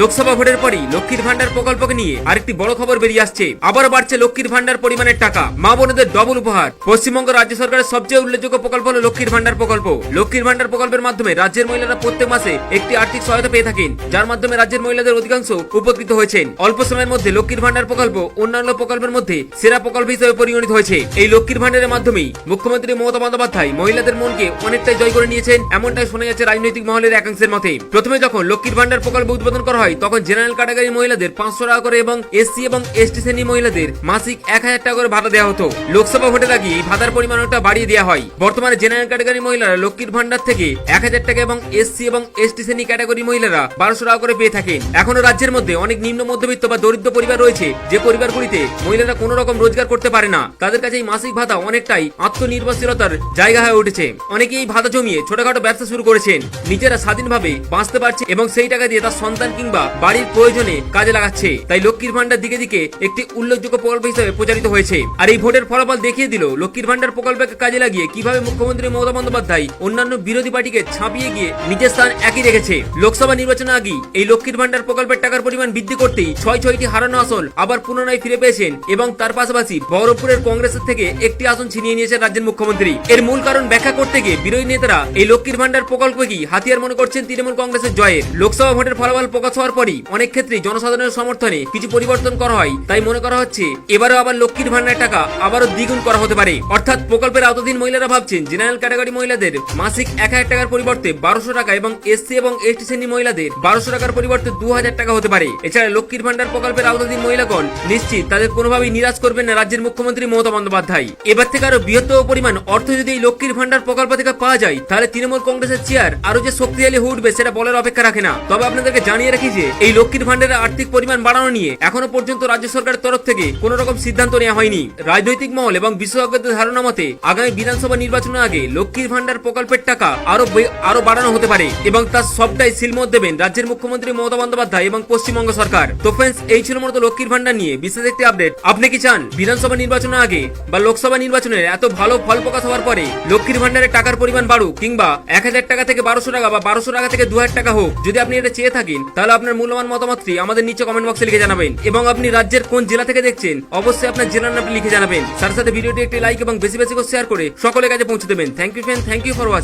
লোকসভা ভোটের পরই লক্ষ্মীর ভান্ডার প্রকল্পকে নিয়ে আরেকটি বড় খবর বেরিয়ে আসছে। আবার বাড়ছে লক্ষ্মীর ভান্ডার পরিমাণের টাকা। মা বোনদের ডবল উপহার। পশ্চিমবঙ্গ রাজ্য সরকারের সবচেয়ে উল্লেখযোগ্য প্রকল্প হল লক্ষ্মীর ভান্ডার প্রকল্প। লক্ষ্মীর ভান্ডার প্রকল্পের মাধ্যমে রাজ্যের মহিলারা প্রত্যেক মাসে একটি আর্থিক সহায়তা পেয়ে থাকেন, যার মাধ্যমে রাজ্যের মহিলাদের অধিকাংশ উপকৃত হয়েছেন। অল্প সময়ের মধ্যে লক্ষ্মীর ভান্ডার প্রকল্প অন্যান্য প্রকল্পের মধ্যে সেরা প্রকল্প হিসেবে পরিগণিত হয়েছে। এই লক্ষ্মীর ভান্ডারের মাধ্যমেই মুখ্যমন্ত্রী মমতা বন্দ্যোপাধ্যায় মহিলাদের মনকে অনেকটাই জয় করে নিয়েছেন, এমনটাই শোনা যাচ্ছে রাজনৈতিক মহলের একাংশের মতে। প্রথমে যখন লক্ষ্মীর ভান্ডার প্রকল্প উদ্বোধন করা হয়, তখন জেনারেল ক্যাটাগরি মহিলাদের পাঁচশো টাকা করে এবং এসসি এবং এসটি শ্রেণি মহিলাদের মাসিক এক হাজার টাকা করে ভাতা দেওয়া হতো। লোকসভা ভোটের আগে এই ভাতার পরিমাণ বাড়িয়ে দেওয়া হয়। বর্তমানে জেনারেল ক্যাটাগরি মহিলারা লক্ষ্মীর ভান্ডার থেকে এক হাজার টাকা এবং এসসি এবং এসটি শ্রেণি ক্যাটাগরি মহিলারা বারোশো টাকা করে পেয়ে থাকেন। এখনও রাজ্যের মধ্যে অনেক নিম্ন মধ্যবিত্ত বা দরিদ্র পরিবার রয়েছে, যে পরিবারগুলিতে মহিলারা কোনো রকম রোজগার করতে পারে না। তাদের কাছে এই মাসিক ভাতা অনেকটাই আত্মনির্ভরশীলতার জায়গা হয়ে উঠেছে। অনেকেই ভাতা জমিয়ে ছোটখাটো ব্যবসা শুরু করেছেন। নিজেরা স্বাধীনভাবে বাঁচতে পারছে এবং সেই টাকা দিয়ে তার সন্তান কিংবা বাড়ির প্রয়োজনে কাজে লাগাচ্ছে। তাই লক্ষ্মীর ভান্ডার দিকে দিকে একটি উল্লেখযোগ্য প্রকল্প হিসেবে প্রচারিত হয়েছে। আর এই ভোটের ফলাফল দেখিয়ে দিল লক্ষ্মীর ভান্ডার প্রকল্পকে কাজে লাগিয়ে কীভাবে মুখ্যমন্ত্রী মমতা বন্দ্যোপাধ্যায় অন্যান্য বিরোধী পার্টিকে ছাপিয়ে গিয়ে নিজের স্থান একই রেখেছে। লোকসভা নির্বাচনের আগে এই লক্ষ্মীর ভান্ডার প্রকল্পের টাকার পরিমাণ বৃদ্ধি করতেই ছয় ছয়টি হারানো আসন আবার পুনরায় ফিরে পেয়েছেন এবং তার পাশাপাশি বহরমপুরের কংগ্রেসের থেকে একটি আসন ছিনিয়ে নিয়েছেন রাজ্যের মুখ্যমন্ত্রী। এর মূল কারণ ব্যাখ্যা করতে গিয়ে বিরোধী নেতারা এই লক্ষ্মীর ভান্ডার প্রকল্পকেই হাতিয়ার মনে করছেন তৃণমূল কংগ্রেসের জয়ে লোকসভা ভোটের ফলাফল প্রকাশ হওয়ার পরই অনেক ক্ষেত্রেই জনসাধারণের সমর্থনে কিছু পরিবর্তন করা হয়। তাই মনে করা হচ্ছে, এবারও আবার লক্ষ্মীর ভান্ডার টাকা আবারও দ্বিগুণ করা হতে পারে। অর্থাৎ প্রকল্পের আওতাধীন মহিলারা ভাবছেন জেনারেল ক্যাটাগরি মহিলাদের মাসিক এক হাজার টাকার পরিবর্তে বারোশো টাকা এবং এসসি এবং এসটি শ্রেণি মহিলাদের বারোশো টাকার পরিবর্তে দু হাজার টাকা হতে পারে। এছাড়া লক্ষ্মীর ভান্ডার প্রকল্পের আওতাধীন মহিলাগণ নিশ্চিত তাদের কোনোভাবেই নিরাশ করবেন না রাজ্যের মুখ্যমন্ত্রী মমতা বন্দ্যোপাধ্যায়। এবার থেকে আরও বৃহত্তর পরিমাণ অর্থ যদি এই লক্ষ্মীর ভান্ডার প্রকল্প থেকে পাওয়া যায়, তাহলে তৃণমূল কংগ্রেসের চেয়ার আরও যে শক্তিশালী হয়ে উঠবে সেটা বলার অপেক্ষা রাখে না। তবে আপনাদেরকে জানিয়ে রাখি যে? এই লক্ষ্মীর ভান্ডারের আর্থিক পরিমাণ বাড়ানো নিয়ে এখনও পর্যন্ত রাজ্য সরকারের তরফ থেকে কোনো রকম সিদ্ধান্ত নেওয়া হয়নি। রাজনৈতিক মহল এবং বিশেষজ্ঞদের ধারণা মতে, আগামী বিধানসভা নির্বাচনের আগে লক্ষ্মীর ভান্ডার প্রকল্পের টাকা আরও আরও বাড়ানো হতে পারে এবং তার সবটাই সিলমত দেবেন রাজ্যের মুখ্যমন্ত্রী মমতা বন্দ্যোপাধ্যায় এবং পশ্চিমবঙ্গ সরকার। তো ফ্রেন্ডস এই ছিল মূলত লক্ষ্মীর ভান্ডার নিয়ে বিশেষ একটি আপডেট আপনি কি চান বিধানসভা নির্বাচনের আগে বা লোকসভা নির্বাচনের এত ভালো ফল প্রকাশ হওয়ার পরে লক্ষ্মীর ভান্ডারের টাকার পরিমাণ বাড়ুক কিংবা এক হাজার টাকা থেকে বারোশো টাকা বা বারোশো টাকা থেকে দু হাজার টাকা হোক? যদি আপনি এটা চেয়ে থাকেন তাহলে আপনার মূল্যবান মতামতটি আমাদের নিচে কমেন্ট বক্সে লিখে জানাবেন। এবং আপনি রাজ্যের কোন জেলা থেকে দেখছেন, অবশ্যই আপনার জেলার নামটি লিখে জানাবেন। তার সাথে ভিডিওটি একটি লাইক এবং বেশি বেশি করে শেয়ার করে সকলের কাছে পৌঁছে দেবেন। Thank you friend thank you for watching